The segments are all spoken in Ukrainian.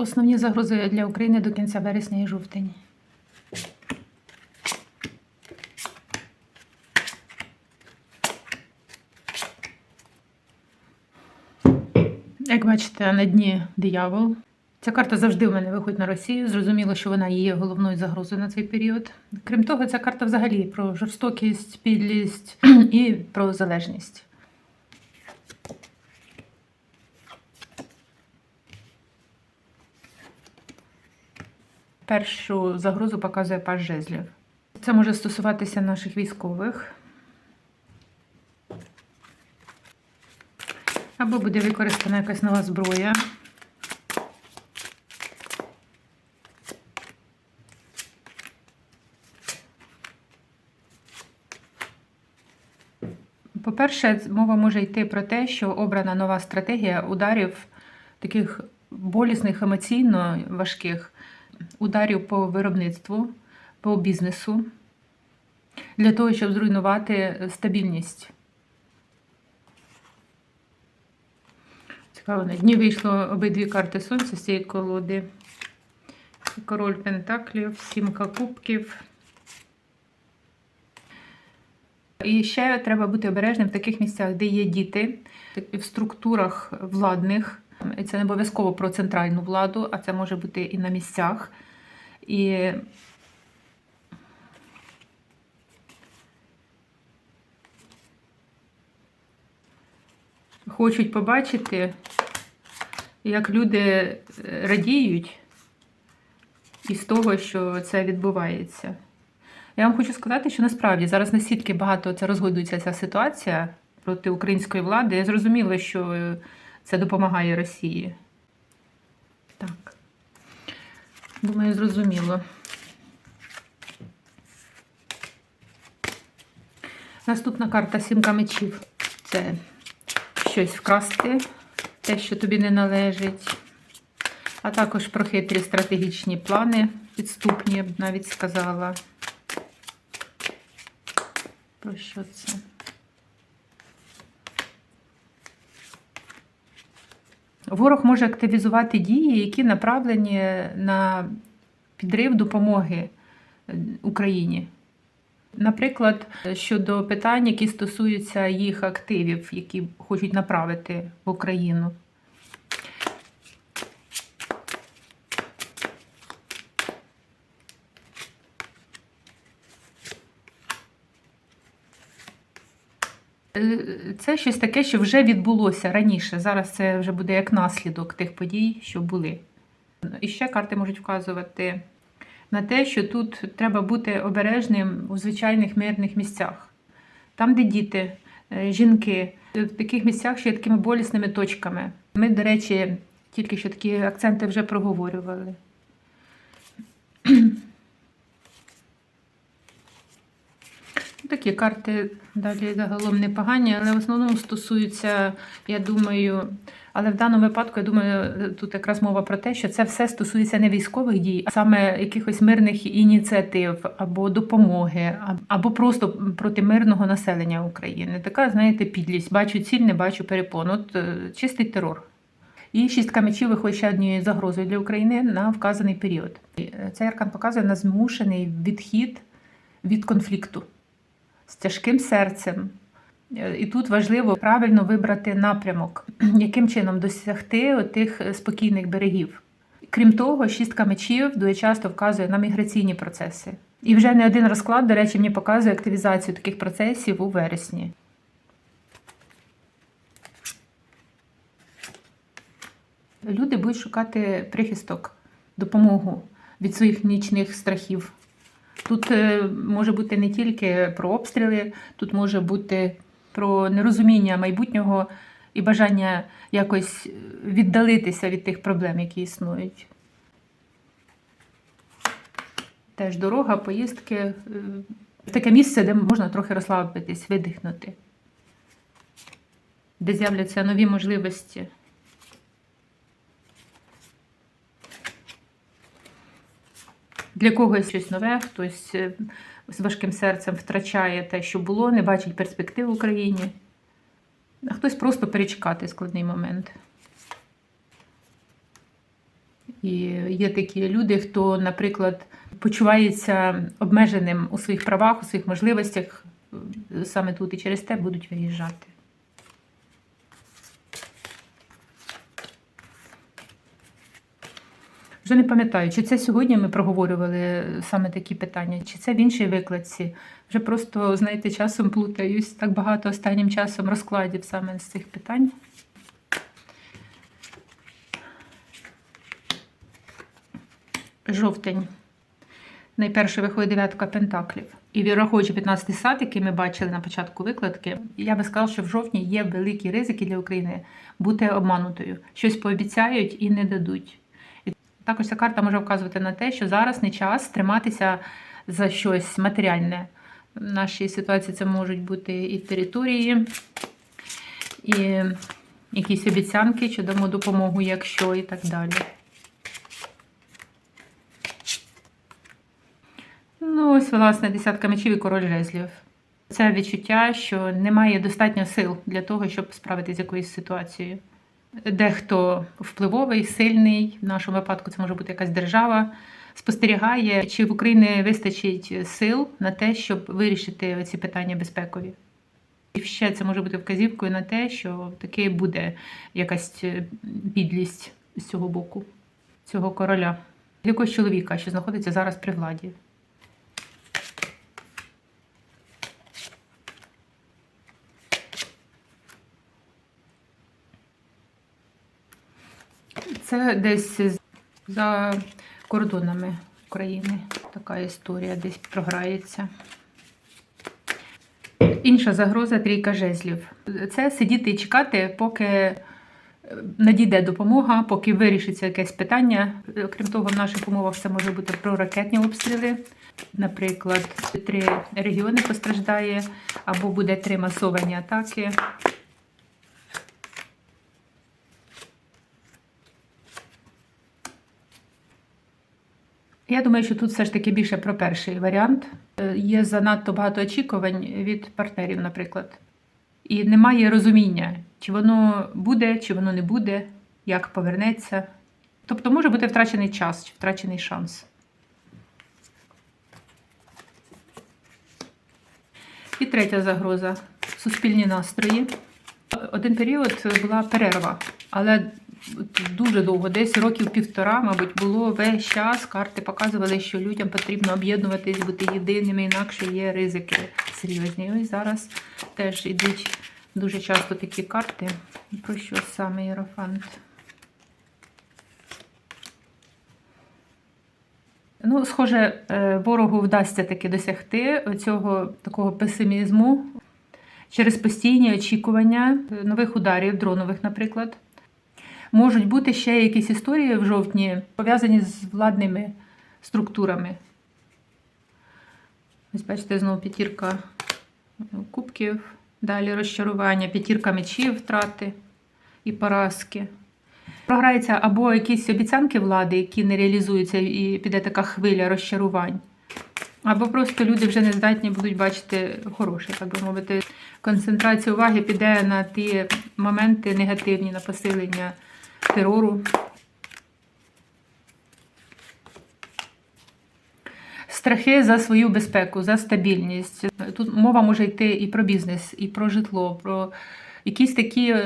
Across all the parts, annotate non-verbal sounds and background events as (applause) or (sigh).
Основні загрози для України до кінця вересня і жовтень. Як бачите, на дні диявол. Ця карта завжди в мене виходить на Росію. Зрозуміло, що вона є головною загрозою на цей період. Крім того, ця карта взагалі про жорстокість, підлість (clears throat) і про залежність. Першу загрозу показує паж жезлів. Це може стосуватися наших військових. Або буде використана якась нова зброя. По-перше, мова може йти про те, що обрана нова стратегія ударів таких болісних, емоційно важких ударів по виробництву, по бізнесу, для того, щоб зруйнувати стабільність. Цікаво, на дні вийшло обидві карти сонця з цієї колоди. Король Пентаклів, сімка кубків. І ще треба бути обережним в таких місцях, де є діти, в структурах владних. І це не обов'язково про центральну владу, а це може бути і на місцях. І хочуть побачити, як люди е, радіють із того, що це відбувається. Я вам хочу сказати, що насправді зараз настільки багато це розгодується ця ситуація проти української влади. Я зрозуміла, що е, це допомагає Росії. Так. Думаю, зрозуміло. Наступна карта сімка мечів. Це щось вкрасти, те, що тобі не належить. А також про хитрі стратегічні плани, підступні, я б навіть сказала. Про що це? Ворог може активізувати дії, які направлені на підрив допомоги е, Україні. Наприклад, щодо питань, які стосуються їх активів, які хочуть направити в Україну. Це щось таке, що вже відбулося раніше. Зараз це вже буде як наслідок тих подій, що були. І ще карти можуть вказувати на те, що тут треба бути обережним у звичайних мирних місцях. Там, де діти, е, жінки, в таких місцях, що є такими болісними точками. Ми, до речі, тільки що такі акценти вже проговорювали. Такі карти далі загалом непогані, але в основному стосуються, я думаю, але в даному випадку, я думаю, тут якраз мова про те, що це все стосується не військових дій, а саме якихось мирних ініціатив або допомоги, або просто проти мирного населення України. Така, знаєте, підлість. Бачу ціль, не бачу перепон. От е, чистий терор. І шістка мечів виходить ще однією загрозою для України на вказаний період. е, Цей аркан показує на змушений відхід від конфлікту з тяжким серцем. І тут важливо правильно вибрати напрямок, яким чином досягти тих спокійних берегів. Крім того, шістка мечів дуже часто вказує на міграційні процеси. І вже не один розклад, до речі, мені показує активізацію таких процесів у вересні. Люди будуть шукати прихисток, допомогу від своїх нічних страхів. Тут е, може бути не тільки про обстріли, тут може бути про нерозуміння майбутнього і бажання якось віддалитися від тих проблем, які існують. Теж дорога, поїздки е, таке місце, де можна трохи розслабитись, видихнути, де з'являться нові можливості. Для когось щось нове, хтось е, з важким серцем втрачає те, що було, не бачить перспектив в Україні, а хтось просто перечекати складний момент. І є такі люди, хто, наприклад, почувається обмеженим у своїх правах, у своїх можливостях е, саме тут і через те будуть виїжджати. Вже не пам'ятаю, чи це сьогодні ми проговорювали саме такі питання, чи це в іншій викладці. Вже просто, знаєте, часом плутаюсь так багато останнім часом розкладів саме з цих питань. Жовтень. Найперше виходить дев'ятка пентаклів. І враховуючи 15 сад, який ми бачили на початку викладки, я би сказала, що в жовтні є великі ризики для України бути обманутою. Щось пообіцяють і не дадуть. Також ця карта може вказувати на те, що зараз не час триматися за щось матеріальне. В нашій ситуації це можуть бути і території, і якісь обіцянки, що дамо допомогу, якщо і так далі. Ну, ось, власне, десятка мечів і король жезлів. Це відчуття, що немає достатньо сил для того, щоб справитися з якоюсь ситуацією. Дехто впливовий, сильний, в нашому випадку це може бути якась держава, спостерігає, чи в Україні вистачить сил на те, щоб вирішити ці питання безпекові. І ще це може бути вказівкою на те, що таки буде якась підлість з цього боку, цього короля, якогось чоловіка, що знаходиться зараз при владі. Це десь за кордонами України. Така історія десь програється. Інша загроза трійка жезлів. Це сидіти і чекати, поки надійде допомога, поки вирішиться якесь питання. Окрім того, в наших умовах це може бути про ракетні обстріли. Наприклад, три регіони постраждає, або буде три масовані атаки. Я думаю, що тут все ж таки більше про перший варіант. Е, Є занадто багато очікувань від партнерів, наприклад. І немає розуміння, чи воно буде, чи воно не буде, як повернеться. Тобто може бути втрачений час чи втрачений шанс. І третя загроза суспільні настрої. Один період була перерва, але дуже довго, десь років півтора, мабуть, було весь час. Карти показували, що людям потрібно об'єднуватись, бути єдиними, інакше є ризики серйозні. Ось зараз теж йдуть дуже часто такі карти. Про що саме Єрофант? Ну, схоже, е, ворогу вдасться таки досягти цього такого песимізму через постійні очікування нових ударів, дронових, наприклад. Можуть бути ще якісь історії в жовтні, пов'язані з владними структурами. Ось, бачите, знову п'ятірка кубків, далі розчарування, п'ятірка мечів, втрати і поразки. Програються або якісь обіцянки влади, які не реалізуються, і піде така хвиля розчарувань. Або просто люди вже не здатні будуть бачити хороше, так би мовити. Концентрація уваги піде на ті моменти негативні, на посилення терору. Страхи за свою безпеку, за стабільність. Тут мова може йти і про бізнес, і про житло, про якісь такі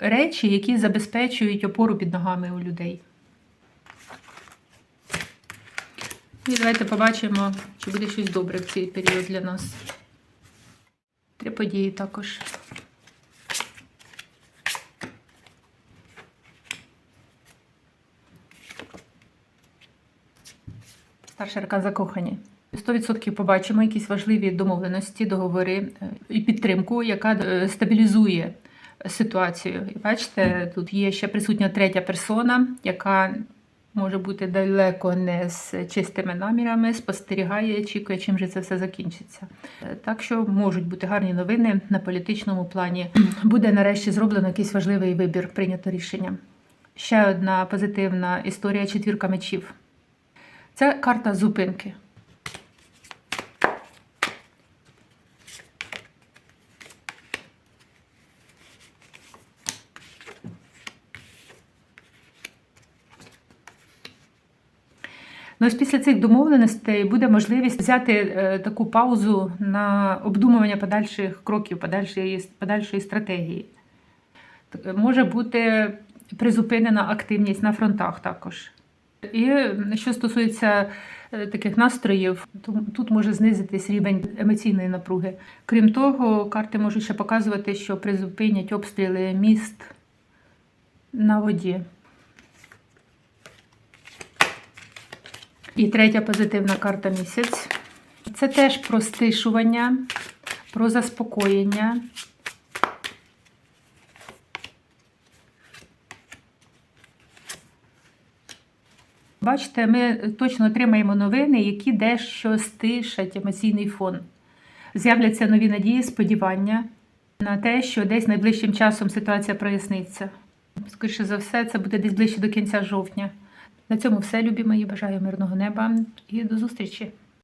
речі, які забезпечують опору під ногами у людей. І давайте побачимо, чи буде щось добре в цей період для нас. Три події також. Старший аркан закохані. 100% побачимо якісь важливі домовленості, договори е, і підтримку, яка е, стабілізує ситуацію. І бачите, тут є ще присутня третя персона, яка може бути далеко не з чистими намірами, спостерігає, очікує, чим же це все закінчиться. Е, Так що можуть бути гарні новини на політичному плані. (clears throat) Буде нарешті зроблено якийсь важливий вибір, прийнято рішення. Ще одна позитивна історія четвірка мечів. Це карта зупинки. Ну, ось після цих домовленостей буде можливість взяти е, таку паузу на обдумування подальших кроків, подальшої, подальшої стратегії. Може бути призупинена активність на фронтах також. І що стосується е, таких настроїв, то тут може знизитись рівень емоційної напруги. Крім того, карти можуть ще показувати, що призупинять обстріли міст на воді. І третя позитивна карта місяць. Це теж про стишування, про заспокоєння. Бачите, ми точно отримаємо новини, які дещо стишать емоційний фон. З'являться нові надії, сподівання на те, що десь найближчим часом ситуація проясниться. Скоріше за все, це буде десь ближче до кінця жовтня. На цьому все, любі мої. Бажаю мирного неба і до зустрічі!